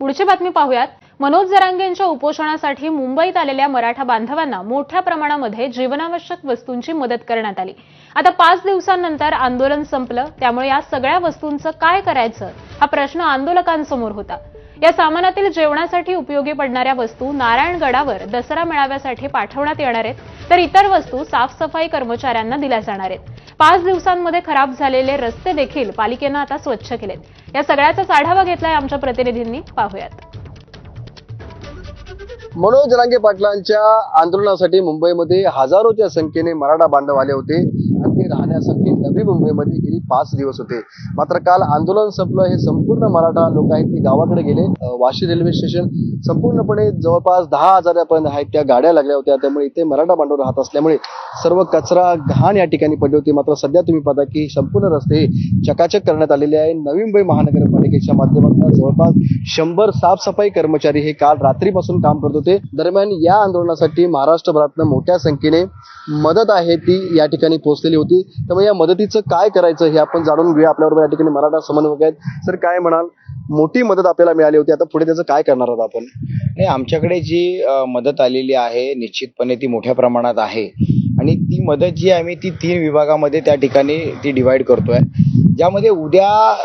पुढची बातमी पाहूयात. मनोज जरांगे यांच्या उपोषणासाठी मुंबईत आलेल्या मराठा बांधवांना मोठ्या प्रमाणामध्ये जीवनावश्यक वस्तूंची मदत करण्यात आली. आता पाच दिवसांनंतर आंदोलन संपलं. त्यामुळे या सगळ्या वस्तूंचं काय करायचं हा प्रश्न आंदोलकांसमोर होता. या सामानातील जेवणासाठी उपयोगी पडणाऱ्या वस्तू नारायणगडावर दसरा मेळाव्यासाठी पाठवण्यात येणार आहेत. तर इतर वस्तू साफसफाई कर्मचाऱ्यांना दिल्या जाणार आहेत. पाच दिवसांमध्ये खराब झालेले रस्ते देखील पालिकेनं आता स्वच्छ केलेत. या सगळ्याचाच आढावा घेतलाय आमच्या प्रतिनिधींनी. पाहूयात. मनोज जरांगे पाटलांच्या आंदोलनासाठी मुंबईमध्ये हजारोच्या संख्येने मराठा बांधव आले होते आणि ते राहण्यासाठी नवी मुंबईमध्ये गेली पाच दिवस होते. मात्र काल आंदोलन संपलं हे संपूर्ण मराठा लोक आहेत ते गावाकडे गेले. वाशी रेल्वे स्टेशन संपूर्णपणे जवळपास दहा हजारापर्यंत आहेत त्या गाड्या लागल्या होत्या. त्यामुळे इथे मराठा बांधव राहत असल्यामुळे सर्व कचरा घाण या ठिकाणी पडली होती. मात्र सध्या तुम्ही पाहता की संपूर्ण रस्ते चकाचक करण्यात आलेले आहे. नवी मुंबई महानगरपालिकेच्या माध्यमातून जवळपास शंभर साफसफाई कर्मचारी हे काल रात्रीपासून काम करत होते. दरम्यान या आंदोलनासाठी महाराष्ट्रभरातनं मोठ्या संख्येने मदत आहे ती या ठिकाणी पोहोचलेली होती. त्यामुळे या मदतीचं काय करायचं हे आपण जाणून घेऊया. आपल्याबरोबर या ठिकाणी मराठा समन्वयक आहेत. सर काय म्हणाल? मोठी मदत आपल्याला मिळाली होती. आता पुढे त्याचं काय करणार आहोत आपण? नाही आमच्याकडे जी मदत आलेली आहे निश्चितपणे ती मोठ्या प्रमाणात आहे. आणि ती मदत जी आहे आम्ही ती तीन विभागामध्ये त्या ठिकाणी ती डिवाइड करतोय. ज्यामध्ये उद्या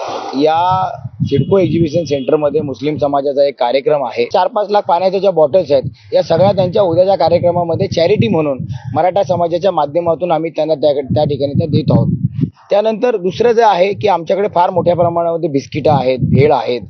या सिडको एक्झिबिशन सेंटरमध्ये मुस्लिम समाजाचा एक कार्यक्रम आहे. चार पाच लाख पाण्याच्या ज्या बॉटल्स आहेत या सगळ्या त्यांच्या उद्याच्या कार्यक्रमामध्ये चॅरिटी म्हणून मराठा समाजाच्या माध्यमातून आम्ही त्यांना त्या त्या ठिकाणी त्या देत आहोत. त्यानंतर दुसरं जे आहे की आमच्याकडे फार मोठ्या प्रमाणामध्ये बिस्किटं आहेत भेळ आहेत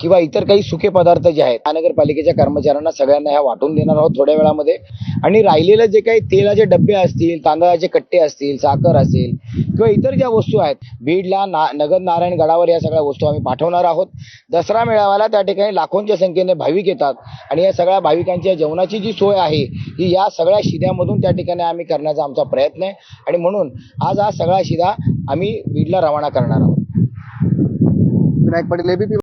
किंवा इतर काही सुके पदार्थ जे आहेत महानगरपालिकेच्या कर्मचाऱ्यांना सगळ्यांना ह्या वाटून देणार आहोत थोड्या वेळामध्ये. आणि राहिलेलं जे काही तेलाचे डबे असतील तांदळाचे कट्टे असतील साखर असेल किंवा इतर ज्या वस्तू आहेत बीडला ना नगर नारायण गडावर या सगळ्या वस्तू आम्ही पाठवणार आहोत. दसरा मेळाव्याला त्या ठिकाणी लाखोंच्या संख्येने भाविक येतात आणि या सगळ्या भाविकांच्या जेवणाची जी सोय आहे ही या सगळ्या शिद्यामधून त्या ठिकाणी आम्ही करण्याचा आमचा प्रयत्न आहे. आणि म्हणून आज हा सगळा शिदा आम्ही बीडला रवाना करणार आहोत. विनायक पाटील एबीपी